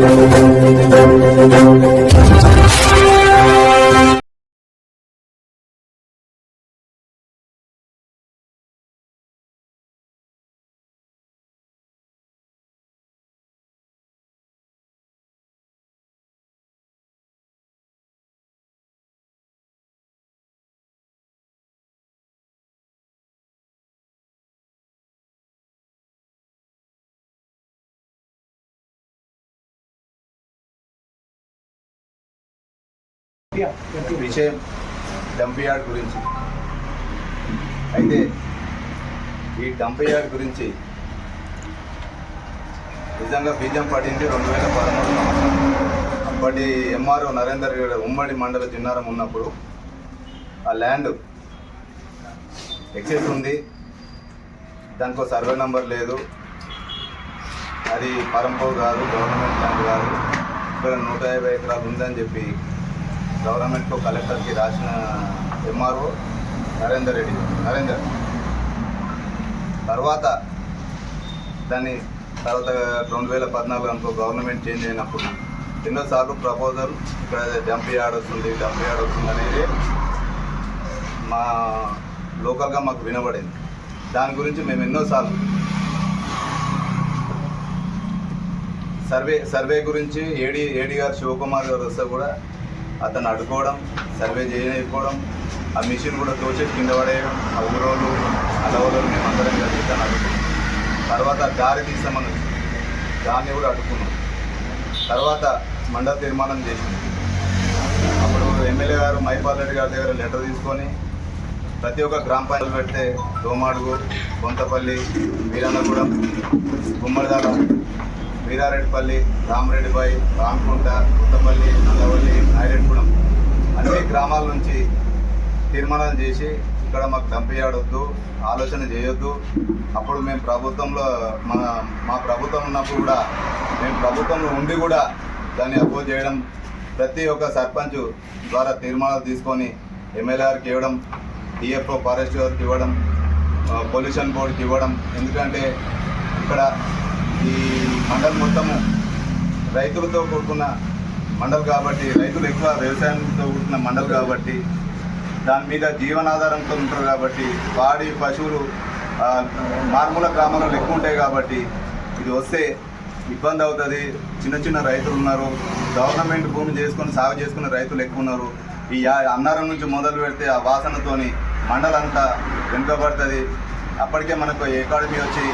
Música విషయం dump yard గురించి. అయితే ఈ డంప్ యార్డ్ గురించి నిజంగా బీజం పడింది రెండు వేల పదమూడు సంవత్సరం. అప్పటి ఎంఆర్ఓ నరేందర్ గారు ఉమ్మడి మండల జిన్నారం ఉన్నప్పుడు ఆ ల్యాండ్ ఎక్సెస్ ఉంది. దానికో సర్వే నంబర్ లేదు. అది పరంపో కాదు గవర్నమెంట్ ల్యాండ్ కాదు. ఇక్కడ నూట యాభై ఎకరాలు ఉందని చెప్పి గవర్నమెంట్కు కలెక్టర్కి రాసిన ఎంఆర్ఓ నరేందర్ రెడ్డి నరేందర్ తర్వాత దాన్ని తర్వాత రెండు వేల పద్నాలుగు అనుకో గవర్నమెంట్ చేంజ్ అయినప్పుడు ఎన్నోసార్లు ప్రపోజల్ ఇక్కడ డంప్ యార్డ్ వస్తుంది డంప్ యార్డ్ వస్తుంది అనేది మా లోకల్గా మాకు వినబడింది. దాని గురించి మేము ఎన్నోసార్లు సర్వే సర్వే గురించి ఏడి ఏడి గారు శివకుమార్ గారు వస్తే కూడా అతను అడుకోవడం సర్వే చేయకపోవడం ఆ మిషన్ కూడా తోచేసి కింద పడేయడం ఆ ఊరోళ్ళు అలవలు మేమందరం కలిసి తను అడ్డుకున్నాం. తర్వాత దారి తీసామని దాన్ని కూడా అడుక్కున్నాం తర్వాత మండల తీర్మానం చేసింది. అప్పుడు ఎమ్మెల్యే గారు మైపాల్ రెడ్డి గారి దగ్గర లెటర్ తీసుకొని ప్రతి ఒక్క గ్రామ పంచాయతీలు పెడితే దోమాడుగు కొంతపల్లి వీరన్నగూడెం గుమ్మడిదాల వీరారెడ్డిపల్లి రామరెడ్డిపై రామకుంట కొత్తపల్లి నల్లవల్లి నాయరెడ్డిగూడెం అన్ని గ్రామాల నుంచి తీర్మానాలు చేసి ఇక్కడ మాకు దంపేయడొద్దు ఆలోచన చేయొద్దు. అప్పుడు మేము ప్రభుత్వంలో మన మా ప్రభుత్వం ఉన్నప్పుడు కూడా మేము ప్రభుత్వంలో ఉండి కూడా దాన్ని అపోజ్ చేయడం ప్రతి ఒక్క సర్పంచ్ ద్వారా తీర్మానాలు తీసుకొని ఎమ్మెల్యేగారికి ఇవ్వడం డిఎఫ్ఓ ఫారెస్ట్ గారికి ఇవ్వడం పొల్యూషన్ బోర్డుకి ఇవ్వడం. ఎందుకంటే ఇక్కడ ఈ మండల్ మొత్తము రైతులతో కూడుకున్న మండల్ కాబట్టి రైతులు ఎక్కువ వ్యవసాయంతో కూడుకున్న మండల్ కాబట్టి దాని మీద జీవనాధారంతో ఉంటారు కాబట్టి పాడి పశువులు మారుమూల గ్రామాలలో ఎక్కువ ఉంటాయి కాబట్టి ఇది వస్తే ఇబ్బంది అవుతుంది. చిన్న చిన్న రైతులు ఉన్నారు. గవర్నమెంట్ భూమి చేసుకొని సాగు చేసుకున్న రైతులు ఎక్కువ ఉన్నారు. ఈ అన్నారం నుంచి మొదలు పెడితే ఆ వాసనతోని మండలంతా వెనుకబడుతుంది. అప్పటికే మనకు అకాడమీ వచ్చి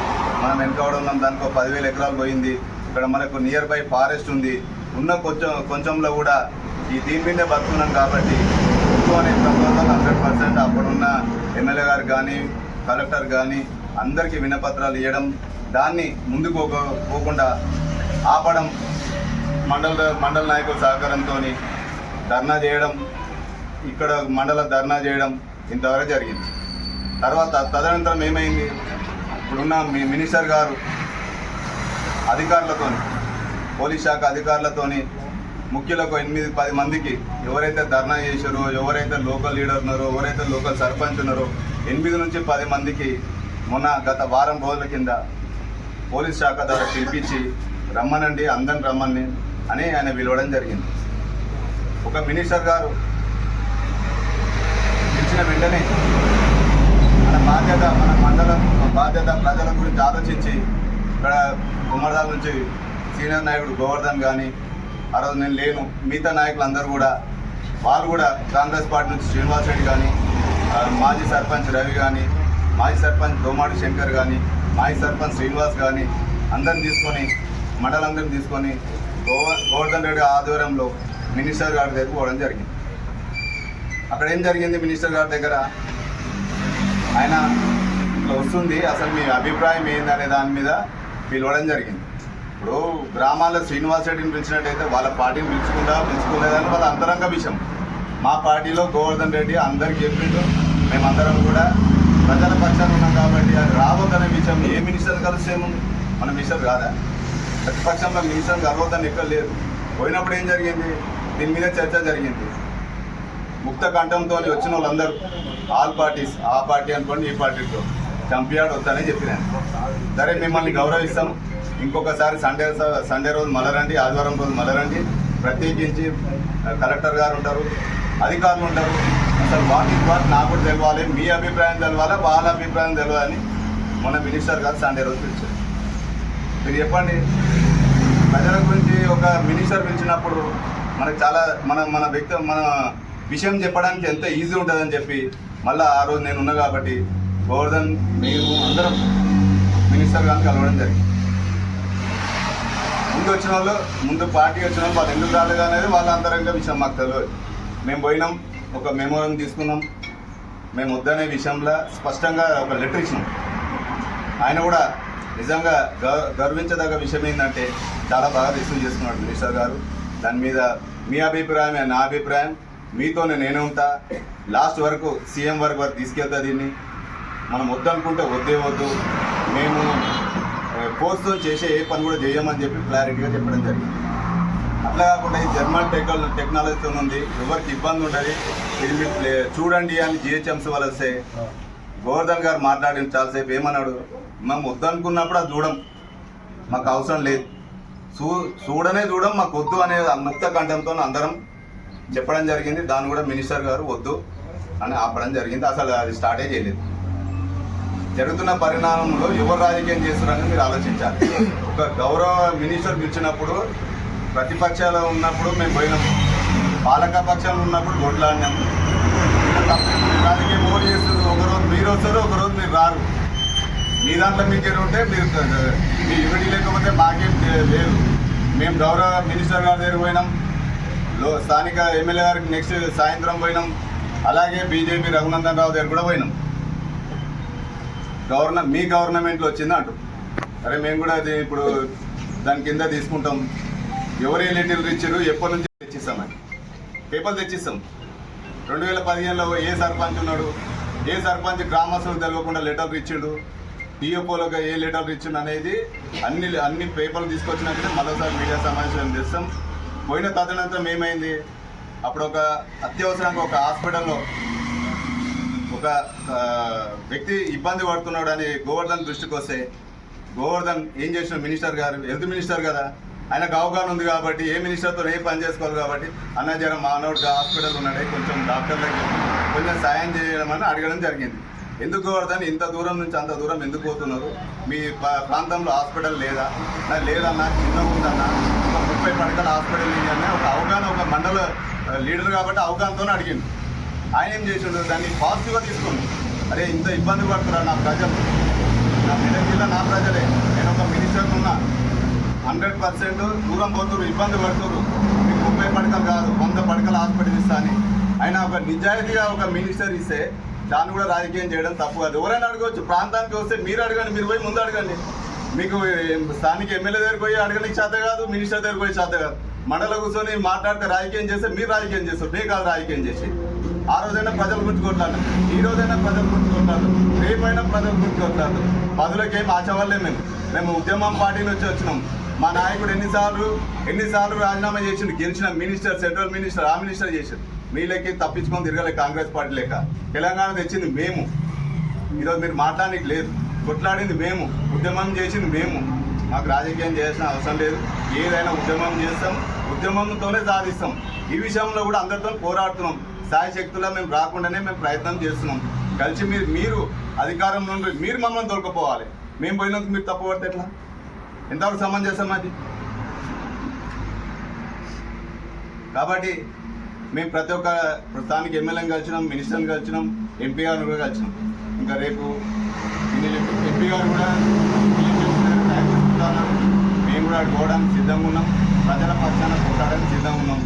మనం వెనుకబడి ఉన్నాం. దానికి పదివేల ఎకరాలు పోయింది. ఇక్కడ మనకు నియర్ బై ఫారెస్ట్ ఉంది. ఉన్న కొంచెం కొంచెంలో కూడా ఈ దీని మీదే బతుకున్నాం కాబట్టి ఎక్కువ అనే ప్రపోజల్ హండ్రెడ్ పర్సెంట్ అప్పుడున్న ఎమ్మెల్యే గారు కానీ కలెక్టర్ కానీ అందరికీ వినపత్రాలు ఇవ్వడం దాన్ని ముందుకు పోకుండా ఆపడం మండల మండల నాయకుల సహకారంతో ధర్నా చేయడం ఇక్కడ మండల ధర్నా చేయడం ఇంతవరకు జరిగింది. తర్వాత తదనంతరం ఏమైంది? ఇప్పుడున్న మీ మినిస్టర్ గారు అధికారులతో పోలీస్ శాఖ అధికారులతోని ముఖ్యులకు ఎనిమిది పది మందికి ఎవరైతే ధర్నా చేశారో ఎవరైతే లోకల్ లీడర్ ఉన్నారో ఎవరైతే లోకల్ సర్పంచ్ ఉన్నారో ఎనిమిది నుంచి పది మందికి మొన్న గత వారం రోజుల కింద పోలీస్ శాఖ ద్వారా పిలిపించి రమ్మనండి అందరం రమ్మని అని ఆయన పిలవడం జరిగింది. ఒక మినిస్టర్ గారు పిలిచిన వెంటనే బాధ్యత మన మండలం బాధ్యత ప్రజల గురించి ఆలోచించి ఇక్కడ గుమ్మడిదాల నుంచి సీనియర్ నాయకుడు గోవర్ధన్ కానీ ఆ రోజు నేను లేను. మిగతా నాయకులు అందరూ కూడా వాళ్ళు కూడా కాంగ్రెస్ పార్టీ నుంచి శ్రీనివాస్ రెడ్డి కానీ మాజీ సర్పంచ్ రవి కానీ మాజీ సర్పంచ్ దోమాడి శంకర్ కానీ మాజీ సర్పంచ్ శ్రీనివాస్ కానీ అందరిని తీసుకొని మండలందరిని తీసుకొని గోవ గోవర్ధన్ రెడ్డి ఆధ్వర్యంలో మినిస్టర్ గారి దగ్గర పోవడం జరిగింది. అక్కడ ఏం జరిగింది మినిస్టర్ గారి దగ్గర? ఆయన ఇట్లా వస్తుంది. అసలు మీ అభిప్రాయం ఏందనే దాని మీద పిలవడం జరిగింది. ఇప్పుడు గ్రామాల్లో శ్రీనివాస్ రెడ్డిని పిలిచినట్టయితే వాళ్ళ పార్టీని పిలుచుకుందా పిలుచుకోలేదని వాళ్ళ అంతరంగ విషయం. మా పార్టీలో గోవర్ధన్ రెడ్డి అందరికి చెప్పిండు. మేమందరం కూడా ప్రజల పక్షాన ఉన్నాం కాబట్టి అది రావద్దనే విషయం. ఏ మినిస్టర్ కలిస్తే ఏముంది మన మినిస్టర్ కాదా? ప్రతిపక్షంలో మినిస్టర్ కలవద్దని ఎక్కడ లేదు పోయినప్పుడు ఏం జరిగింది? దీని మీద చర్చ జరిగింది. ముక్త కంఠంతో వచ్చిన వాళ్ళందరూ ఆల్ పార్టీస్ ఆ పార్టీ అనుకోండి ఈ పార్టీతో చంపియాడు వద్దని చెప్పినాను. సరే మిమ్మల్ని గౌరవిస్తాం. ఇంకొకసారి సండే సండే రోజు మలరండి ఆదివారం రోజు మలరండి ప్రత్యేకించి కలెక్టర్ గారు ఉంటారు అధికారులు ఉంటారు. అసలు వాటి ఇస్ నాకు కూడా తెలవాలి మీ అభిప్రాయం తెలవాలి వాళ్ళ అభిప్రాయం తెలవాలని మన మినిస్టర్ గారు సండే రోజు పిలిచారు. మీరు చెప్పండి. ప్రజల గురించి ఒక మినిస్టర్ పిలిచినప్పుడు మనకు చాలా మన మన వ్యక్తి మన విషయం చెప్పడానికి ఎంత ఈజీ ఉంటుందని చెప్పి మళ్ళీ ఆ రోజు నేను ఉన్నా కాబట్టి గోవర్ధన్ మేము అందరం మినిస్టర్ గారిని కలవడం జరిగింది. ముందు వచ్చిన వాళ్ళు ముందు పార్టీ వచ్చిన వాళ్ళు వాళ్ళు ఎందుకు రాలేదు అనేది వాళ్ళ అంతరంగ విషయం మాకు తెలియదు. మేము పోయినాం ఒక మెమోరం తీసుకున్నాం. మేము వద్దనే విషయంలో స్పష్టంగా ఒక లెటర్ ఇచ్చినాం. ఆయన కూడా నిజంగా గర్వించదగ్గ విషయం ఏంటంటే చాలా బాగా రిసీవ్ చేసుకున్నాడు మినిస్టర్ గారు. దాని మీద మీ అభిప్రాయమే నా అభిప్రాయం. మీతోనే నేను ఉంటా. లాస్ట్ వరకు సీఎం వరకు వరకు తీసుకెళ్తా దీన్ని. మనం వద్దనుకుంటే వద్దే వద్దు మేము పోస్ట్తో చేసే ఏ పని కూడా చేయమని చెప్పి క్లారిటీగా చెప్పడం జరిగింది. అట్లా కాకుండా ఈ జర్మన్ టెక్నాలజీ టెక్నాలజీతో ఉంది. ఎవరికి ఇబ్బంది ఉండదు. ఇది మీరు చూడండి అని జిహెచ్ఎంసీ వాళ్ళు వస్తే గోవర్ధన్ గారు మాట్లాడిన చాలాసేపు ఏమన్నాడు? మేము వద్దనుకున్నప్పుడు అది చూడం. మాకు అవసరం లేదు. చూ చూడనే చూడం మాకు వద్దు అనే ముక్త కంఠంతో అందరం చెప్పడం జరిగింది. దాన్ని కూడా మినిస్టర్ గారు వద్దు అని ఆపడం జరిగింది. అసలు అది స్టార్టే చేయలేదు. జరుగుతున్న పరిణామంలో ఎవరు రాజకీయం చేస్తున్నారని మీరు ఆలోచించాలి. ఒక గౌరవ మినిస్టర్ పిలిచినప్పుడు ప్రతిపక్షాలు ఉన్నప్పుడు మేము పోయినాం. పాలక పక్షాలు ఉన్నప్పుడు కొట్లాడినాం. రాజకీయం ఎవరు చేస్తారు? ఒకరోజు మీరు వస్తారు ఒకరోజు మీరు రారు. మీ దాంట్లో మీకు ఉంటే మీరు మీ యూనిటీ లేకపోతే మాకేం లేదు. మేము గౌరవ మినిస్టర్ గారి దగ్గర పోయినాం. లో స్థానిక ఎమ్మెల్యే గారికి నెక్స్ట్ సాయంత్రం పోయినాం. అలాగే బీజేపీ రఘునందన్ రావు దగ్గర కూడా పోయినాం. గవర్న మీ గవర్నమెంట్లో వచ్చింది అంటు అరే మేము కూడా అది ఇప్పుడు దాని కింద తీసుకుంటాం. ఎవరు ఏ లెటర్లు ఇచ్చారు ఎప్పటి నుంచి తెచ్చిస్తామని పేపర్లు తెచ్చిస్తాం. రెండు వేల పదిహేనులో ఏ సర్పంచ్ ఉన్నాడు? ఏ సర్పంచ్ గ్రామస్తులకు తెలవకుండా లెటర్లు ఇచ్చిండు? టీఎఫ్ఓలకు ఏ లెటర్లు ఇచ్చిండు అనేది అన్ని అన్ని పేపర్లు తీసుకొచ్చినాకనే మరోసారి మీడియా సమావేశం చేస్తాం. పోయిన తదనంతరం ఏమైంది అప్పుడు ఒక అత్యవసరంగా ఒక హాస్పిటల్లో ఒక వ్యక్తి ఇబ్బంది పడుతున్నాడు అని గోవర్ధన్ దృష్టికి వస్తే గోవర్ధన్ ఏం చేసిన మినిస్టర్ గారు హెల్త్ మినిస్టర్ కదా? ఆయనకు అవగాహన ఉంది కాబట్టి ఏ మినిస్టర్తో ఏ పని చేసుకోవాలి కాబట్టి అన్న జర మానవుడిగా హాస్పిటల్ ఉన్నాడే కొంచెం డాక్టర్లకి కొంచెం సాయం చేయడం అని అడగడం జరిగింది. ఎందుకు గోవర్ధన్? ఇంత దూరం నుంచి అంత దూరం ఎందుకు పోతున్నారు? మీ ప్రాంతంలో హాస్పిటల్ లేదా? లేదన్నా చిన్న ఉందన్నా ముప్పై పడకల హాస్పిటల్ అనే ఒక అవగాహన ఒక మండల లీడర్ కాబట్టి అవగాహనతోనే అడిగింది. ఆయన ఏం చేసిండు? దాన్ని పాజిటివ్గా తీసుకుంది. అరే ఇంత ఇబ్బంది పడుతున్నా నా ప్రజలు. నా మెదక్ జిల్లా నా ప్రజలే. నేను ఒక మినిస్టర్ ఉన్నా. హండ్రెడ్ పర్సెంట్ దూరం పోతురు ఇబ్బంది పడుతురు. మీకు ముప్పై పడకలు కాదు వంద పడకల హాస్పిటల్ ఇస్తా అని. ఆయన ఒక నిజాయితీగా ఒక మినిస్టర్ ఇస్తే దాన్ని కూడా రాజకీయం చేయడం తప్పు కాదు. ఎవరైనా అడగవచ్చు ప్రాంతానికి వస్తే మీరు అడగండి మీరు పోయి ముందు అడగండి. మీకు స్థానిక ఎమ్మెల్యే దగ్గరికి పోయి అడగడానికి చేత కాదు మినిస్టర్ దగ్గరికి పోయి చేత కాదు. మండల కూర్చొని మాట్లాడితే రాజకీయం చేస్తే మీరు రాజకీయం చేస్తారు. మీరు కాదు రాజకీయం చేసి. ఆ రోజైనా ప్రజలు గురించి ఈ రోజైనా ప్రజలు గురించి రేపైనా ప్రజలు గురించి పదులకి ఏం ఆచవాళ్ళే మేము. మేము ఉద్యమం పార్టీ నుంచి వచ్చినాం. మా నాయకుడు ఎన్నిసార్లు ఎన్నిసార్లు రాజీనామా చేసిండు? గెలిచిన మినిస్టర్ సెంట్రల్ మినిస్టర్ ఆ మినిస్టర్ చేసిండు. మీ లెక్క తప్పించుకొని తిరగలే కాంగ్రెస్ పార్టీ లెక్క. తెలంగాణ తెచ్చింది మేము. ఈరోజు మీరు మాట్లాడడానికి లేదు. కొట్లాడింది మేము ఉద్యమం చేసింది మేము. మాకు రాజకీయం చేయాల్సిన అవసరం లేదు. ఏదైనా ఉద్యమం చేస్తాం ఉద్యమంతోనే సాధిస్తాం. ఈ విషయంలో కూడా అందరితో పోరాడుతున్నాం. సాయ శక్తుల మేము రాకుండానే మేము ప్రయత్నం చేస్తున్నాం. కలిసి మీరు మీరు అధికారం నుండి మీరు మమ్మల్ని దొరకపోవాలి మేము పోయినందుకు మీరు తప్పబడితే ఎట్లా? ఎంతవరకు సమంజసం అది? కాబట్టి మేము ప్రతి ఒక్క స్థానిక ఎమ్మెల్యేని కలిసినాం మినిస్టర్ని కలిసినాం ఎంపీ గారిని కూడా కలిసినాం. ఇంకా రేపు ఎంపీ గారు కూడా టైం మేము కూడా పోవడానికి సిద్ధంగా ఉన్నాం. ప్రజల పక్షాన కొట్టడానికి సిద్ధంగా ఉన్నాం.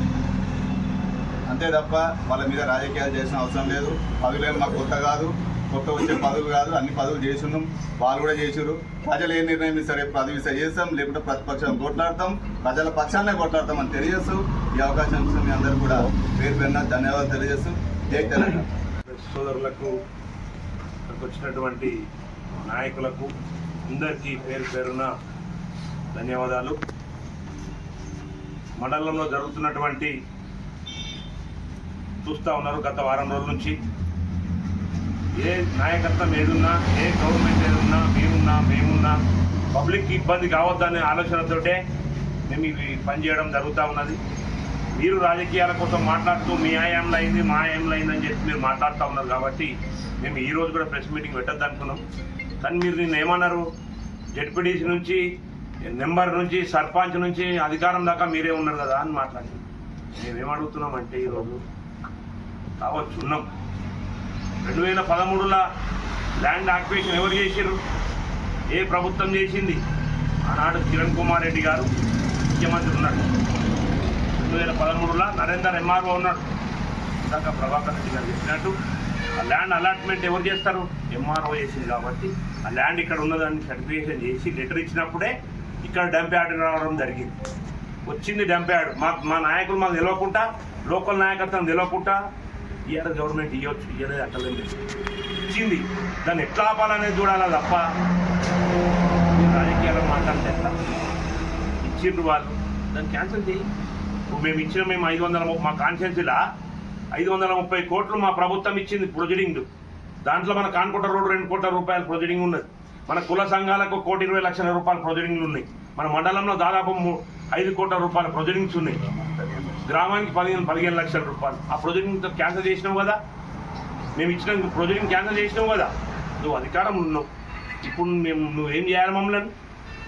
అంతే తప్ప వాళ్ళ మీద రాజకీయాలు చేసిన అవసరం లేదు. పదవులేం మాకు కొత్త కాదు. కొత్త వచ్చే పదవులు కాదు. అన్ని పదవులు చేస్తున్నాం వాళ్ళు కూడా చేసారు ప్రజలు ఏ నిర్ణయం ఇస్తారు? పదవి ఇస్తే చేస్తాం. లేకుంటే ప్రతిపక్షం కొట్లాడతాం. ప్రజల పక్షాన్నే కొట్లాడతాం అని తెలియజేస్తూ ఈ అవకాశం ఇచ్చిన మీ అందరూ కూడా పేరు పేరున ధన్యవాదాలు తెలియజేస్తూ. జై తెలంగాణ. సోదరులకు ఇక్కడికి వచ్చినటువంటి నాయకులకు అందరికీ పేరు పేరున ధన్యవాదాలు. మండలంలో జరుగుతున్నటువంటి చూస్తూ ఉన్నారు గత వారం రోజుల నుంచి. ఏ నాయకత్వం ఏదున్నా ఏ గవర్నమెంట్ ఏదున్నా మేమున్నా మేమున్నా పబ్లిక్కి ఇబ్బంది కావద్దనే ఆలోచనతోటే మేము ఇవి పనిచేయడం జరుగుతూ ఉన్నది. మీరు రాజకీయాల కోసం మాట్లాడుతూ మీ ఆయాంలో అయింది మా ఆయాంలో అయిందని చెప్పి మీరు మాట్లాడుతూ ఉన్నారు కాబట్టి మేము ఈ రోజు కూడా ప్రెస్ మీటింగ్ పెట్టద్దు అనుకున్నాం. కానీ మీరు నిన్న ఏమన్నారు? జడ్పీడీసీ నుంచి నెంబర్ నుంచి సర్పంచ్ నుంచి అధికారం దాకా మీరే ఉన్నారు కదా అని మాట్లాడి మేమేమడుగుతున్నామంటే ఈరోజు కావచ్చు ఉన్నాం. రెండు వేల పదమూడులో ల్యాండ్ ఆక్యుపేషన్ ఎవరు చేసారు ఏ ప్రభుత్వం చేసింది? ఆనాడు కిరణ్ కుమార్ రెడ్డి గారు ముఖ్యమంత్రి ఉన్నారు. రెండు వేల పదమూడులో నరేందర్ ఎంఆర్ఓ ఉన్నాడు. ఇందాక ప్రభాకర్ రెడ్డి గారు చెప్పినట్టు ఆ ల్యాండ్ అలాట్మెంట్ ఎవరు చేస్తారు? ఎంఆర్ఓ చేసింది కాబట్టి ఆ ల్యాండ్ ఇక్కడ ఉన్నదాన్ని సర్టిఫికేషన్ చేసి లెటర్ ఇచ్చినప్పుడే ఇక్కడ డంప్ యార్డ్ రావడం జరిగింది. వచ్చింది డంప్ యార్డ్. మా మా నాయకులు మాకు తెలియకుండా లోకల్ నాయకత్వం తెలియకుండా ఇయర్ గవర్నమెంట్ ఇవ్వచ్చు ఇయ్యలేదు అట్టలేదు ఇచ్చింది. దాన్ని ఎట్లా ఆపాలనేది చూడాలా తప్ప రాజకీయాలు మాట్లాడితే ఎట్లా? ఇచ్చిండ్రు వాళ్ళు. దాన్ని క్యాన్సిల్ చేయి. మేము ఇచ్చిన మేము ఐదు వందల మా కాన్స్టిట్యున్సీలా ఐదు వందల ముప్పై కోట్లు మా ప్రభుత్వం ఇచ్చింది ప్రొజెడింగ్. దాంట్లో మన కాన్కోట రోడ్ రెండు కోట్ల రూపాయల ప్రొజెడింగ్ ఉన్నది. మన కుల సంఘాలకు కోటి ఇరవై లక్షల రూపాయల ప్రొజెడింగ్లు ఉన్నాయి. మన మండలంలో దాదాపు ఐదు కోట్ల రూపాయల ప్రొజెడింగ్స్ ఉన్నాయి. గ్రామానికి పదిహేను పదిహేను లక్షల రూపాయలు. ఆ ప్రొజెక్ట్ క్యాన్సిల్ చేసినావు కదా? మేము ఇచ్చిన ప్రొజెక్ట్ క్యాన్సిల్ చేసినావు కదా? నువ్వు అధికారం ఉన్నావు. ఇప్పుడు మేము నువ్వేం చేయాలి మమ్మల్ని?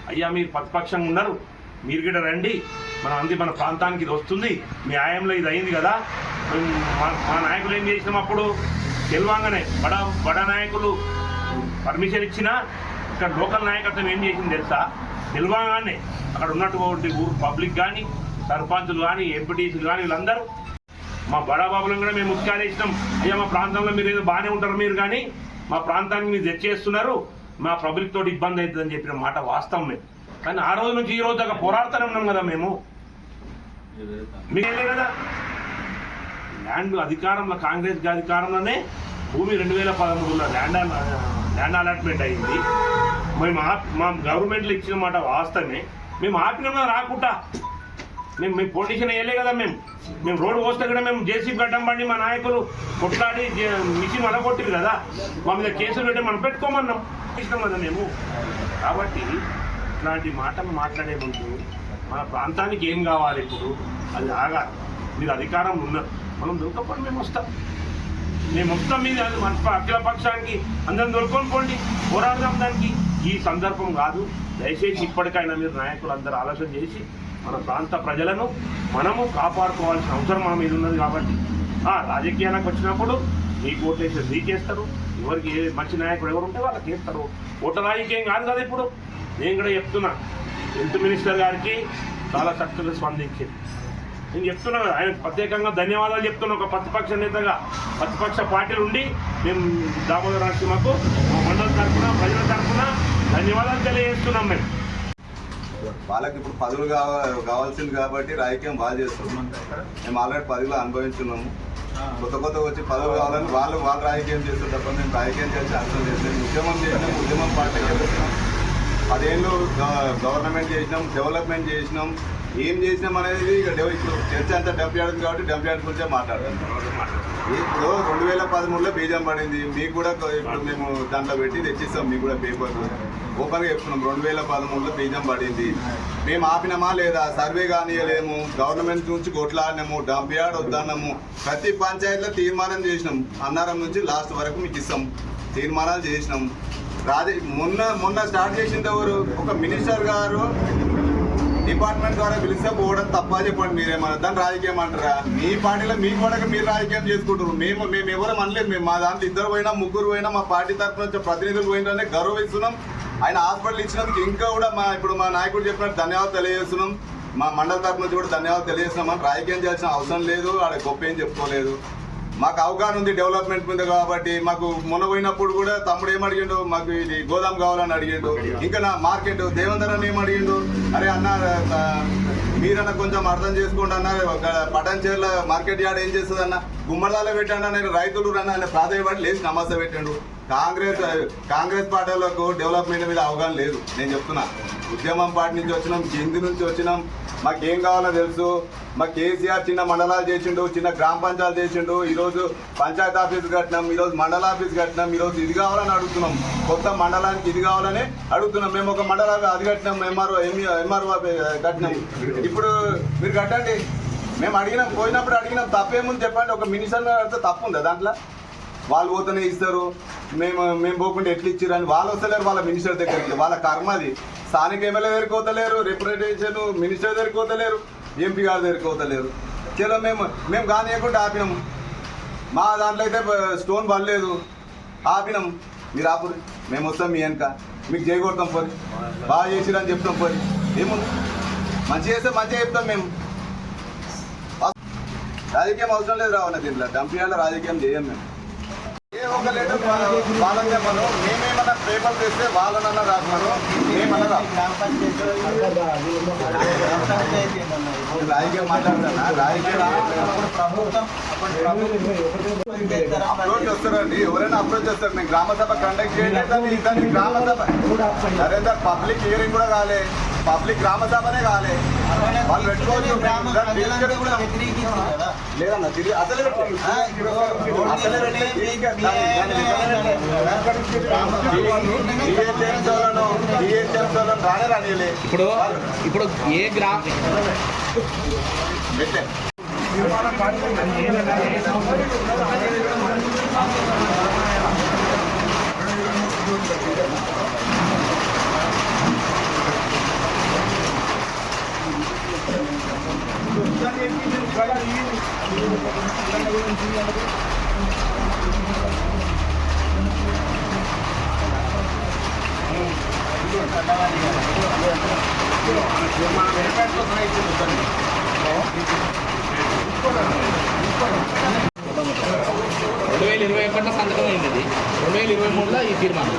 అయ్యా మీరు ప్రతిపక్షంగా ఉన్నారు. మీరు కూడా రండి. మన అంది మన ప్రాంతానికి ఇది వస్తుంది. మీ ఆయంలో ఇది అయింది కదా. మా మా నాయకులు ఏం చేసినాం అప్పుడు? గెలవంగానే బడా బడా నాయకులు పర్మిషన్ ఇచ్చినా ఇక్కడ లోకల్ నాయకత్వం ఏం చేసింది తెలుసా? గెలవగానే అక్కడ ఉన్నటువంటి ఊరు పబ్లిక్ కానీ సర్పంచులు కానీ ఎంపీటీసీలు కానీ వీళ్ళందరూ మా బడాబాబులను కూడా మేము ముత్యాలు ఇచ్చినాం అయ్యా మా ప్రాంతంలో మీరు ఏదో బాగానే ఉంటారు మీరు కానీ మా ప్రాంతానికి మీరు తెచ్చేస్తున్నారు మా పబ్లిక్ తోటి ఇబ్బంది అవుతుందని చెప్పిన మాట వాస్తవం మేము కానీ ఆ రోజు నుంచి ఈ రోజు దాకా పోరాడుతూనే ఉన్నాం కదా మేము. మీకే కదా. ల్యాండ్ అధికారంలో కాంగ్రెస్ అధికారంలోనే భూమి రెండు వేల పదమూడులో ల్యాండ్ ల్యాండ్ అలాట్మెంట్ అయింది. మేము మా గవర్నమెంట్లో ఇచ్చిన మాట వాస్తవమే. మేము ఆపినాం రాకుండా మేము మేము పొలిటీషియన్ వేయలే కదా మేము. మేము రోడ్డు పోస్తే కూడా మేము జేసీబీ గడ్డం బండి మా నాయకులు కొట్లాడి మిషన్ అలగొట్టిరు కదా. మా మీద కేసులు పెట్టి మనం పెట్టుకోమన్నాం. ఇష్టం కదా మేము. కాబట్టి అట్లాంటి మాటలు మాట్లాడే ముందు మన ప్రాంతానికి ఏం కావాలి ఇప్పుడు? అది ఆగాలి. మీరు అధికారం ఉన్నారు మనం దొరకపడి మేము వస్తాం. మేము మొత్తం మీద మన అఖిల పక్షానికి అందరం దొరకొని పోండి. పోరాడదాం దానికి. ఈ సందర్భం కాదు. దయచేసి ఇప్పటికైనా మీరు నాయకులు అందరూ ఆలోచన చేసి మన ప్రాంత ప్రజలను మనము కాపాడుకోవాల్సిన అవసరం మన మీద ఉన్నది కాబట్టి. ఆ రాజకీయాలకు వచ్చినప్పుడు మీకు ఓటేసి నీకేస్తారు ఎవరికి ఏ మంచి నాయకుడు ఎవరు ఉంటే వాళ్ళకి వేస్తారు ఓట రాజకీయం కాదు కదా ఇప్పుడు. నేను కూడా చెప్తున్నా. హెల్త్ మినిస్టర్ గారికి చాలా చక్కగా స్పందించింది. నేను చెప్తున్నా కదా, ఆయన ప్రత్యేకంగా ధన్యవాదాలు చెప్తున్నా ఒక ప్రతిపక్ష నేతగా. ప్రతిపక్ష పార్టీలు ఉండి మేము దామోదర నరసింహకు మా మండల తరఫున ప్రజల తరఫున ధన్యవాదాలు తెలియజేస్తున్నాం మేము. వాళ్ళకి ఇప్పుడు పదవులు కావాలి కావాల్సింది కాబట్టి రాజకీయం బాగా చేస్తున్నాం. మేము ఆల్రెడీ పదవిలో అనుభవించున్నాము. కొత్త కొత్త వచ్చి పదవులు కావాలని వాళ్ళు వాళ్ళు రాజకీయం చేస్తారు తప్ప మేము రాజకీయం చేసి అర్థం చేస్తాం ఉద్యమం చేసినాం ఉద్యమం పార్టీ చేస్తున్నాం పదేళ్ళు గవర్నమెంట్ చేసినాం డెవలప్మెంట్ చేసినాం. ఏం చేసినాం అనేది ఇక ఇప్పుడు చర్చ అంతా డెంప్ యార్డ్ కాబట్టి డెంప్ యార్డ్ గురించే మాట్లాడదాం. ఇప్పుడు రెండు వేల పదమూడులో బీజం పడింది. మీకు కూడా ఇప్పుడు మేము దాంట్లో పెట్టి తెచ్చిస్తాం. మీకు కూడా పేపర్ ఓపెన్గా చెప్తున్నాం. రెండు వేల పదమూడులో బీజం పడింది. మేము ఆపినామా లేదా? సర్వే కానియలేము. గవర్నమెంట్ నుంచి కొట్లాడినాము. Dump yard వద్దన్నాము. ప్రతి పంచాయతీలో తీర్మానం చేసినాం. అన్నారం నుంచి లాస్ట్ వరకు మీకు ఇస్తాం. తీర్మానాలు చేసినాం. రాజ మొన్న మొన్న స్టార్ట్ చేసింది ఎవరు? ఒక మినిస్టర్ గారు డిపార్ట్మెంట్ ద్వారా పిలిస్తే పోవడం తప్ప చెప్పండి మీరేమన్నా? దాన్ని రాజకీయం అంటారా? మీ పార్టీలో మీ కూడా మీరు రాజకీయం చేసుకుంటారు మేము మేము ఎవరు అనలేదు మేము మా దాంట్లో ఇద్దరు పోయినా ముగ్గురు పోయినా మా పార్టీ తరఫున వచ్చే ప్రతినిధులు పోయినారనే గౌరవిస్తున్నాం. ఆయన హాస్పిటల్ ఇచ్చినందుకు ఇంకా కూడా మా ఇప్పుడు మా నాయకుడు చెప్పినట్టు ధన్యవాదాలు తెలియజేస్తున్నాం. మా మండల తరఫు నుంచి కూడా ధన్యవాదాలు తెలియజేస్తున్నాం. రాజకీయం చేయాల్సిన అవసరం లేదు. ఆడ గొప్ప ఏం చెప్పుకోలేదు. మాకు అవగాహన ఉంది డెవలప్మెంట్ మీద కాబట్టి మాకు మొన్న పోయినప్పుడు కూడా తమ్ముడు ఏం అడిగిండు మాకు ఇది గోదాం కావాలని అడిగిండు. ఇంకా నా మార్కెట్ దేవేందర్ ఏం అడిగిండు అరే అన్న మీరన్న కొంచెం అర్థం చేసుకోండి అన్న. ఒక పటన్ చేర్ల మార్కెట్ యార్డ్ ఏం చేస్తుంది అన్న గుమ్మడాలో పెట్టాను నేను రైతులు రన్న. ఆయన ప్రాధాన్యపడి లేచి నమస్తే పెట్టాడు. కాంగ్రెస్ కాంగ్రెస్ పార్టీలకు డెవలప్మెంట్ మీద అవగాహన లేదు. నేను చెప్తున్నా. ఉద్యమం పార్టీ నుంచి వచ్చినాం కింది నుంచి వచ్చినాం. మాకేం కావాలో తెలుసు. మా కేసీఆర్ చిన్న మండలాలు చేసిండు చిన్న గ్రామ పంచాయతీలు చేసిండు. ఈరోజు పంచాయతీ ఆఫీస్ కట్టినాం ఈరోజు మండల ఆఫీస్ కట్టినాం ఈరోజు ఇది కావాలని అడుగుతున్నాం. కొత్త మండలానికి ఇది కావాలని అడుగుతున్నాం. మేము ఒక మండల అది కట్టినాం ఎంఆర్ఓ ఎంఆర్ఓ కట్టినాం. ఇప్పుడు మీరు కట్టండి. మేము అడిగినాం పోయినప్పుడు అడిగినాం తప్పేముంది చెప్పండి. ఒక మినిషన్ అడిగితే తప్పు ఉందా దాంట్లో? వాళ్ళు పోతేనే ఇస్తారు. మేము మేము పోకుండా ఎట్లా ఇచ్చారు అని వాళ్ళు వస్తలేరు వాళ్ళ మినిస్టర్ దగ్గరికి. వాళ్ళ కర్మ అది. స్థానిక ఎమ్మెల్యే దగ్గరికి పోతలేరు రిప్రజెంటేషన్ మినిస్టర్ దగ్గరికి పోతలేరు ఎంపీ గారి దగ్గరికి పోతలేరు. చలో మేము మేము కానియకుండా ఆపినాము మా దాంట్లో అయితే స్టోన్ పడలేదు. ఆపినాం. మీరు ఆపురు మేము వస్తాం మీ వెనక. మీకు చేయకూడతాం పోరి. బాగా చేసిరని చెప్తాం పోరి. ఏముంది మంచి చేస్తే మంచిగా చెప్తాం మేము. రాజకీయం అవసరం లేదు రావన్న దీంట్లో. డంపింగ్ రాజకీయం చేయం మేము. ఏ ఒక్క లెటర్ వాళ్ళని చెప్పను మేమేమన్నా పేపర్ తెస్తే వాళ్ళనన్నా మేమన్నా రాదు రాజకీయం మాట్లాడుతున్నా రాజకీయం అప్రోచ్ వస్తారండి ఎవరైనా అప్రోచ్ చేస్తారు. మేము గ్రామ సభ కండక్ట్ చేయండి దాన్ని గ్రామ సభ. పబ్లిక్ హియరింగ్ కూడా కాలే పబ్లిక్ గ్రామ సభనే కాలే. వాళ్ళు పెట్టుకోవచ్చు. లేదన్న తిరిగి అసలే రానే రానియలే. ఇప్పుడు ఇప్పుడు ఏ గ్రామ పెట్టే. రెండు వేల ఇరవై ఒకటిలో సంతకం అయింది రెండు వేల ఇరవై మూడులో ఈ తీర్మానం.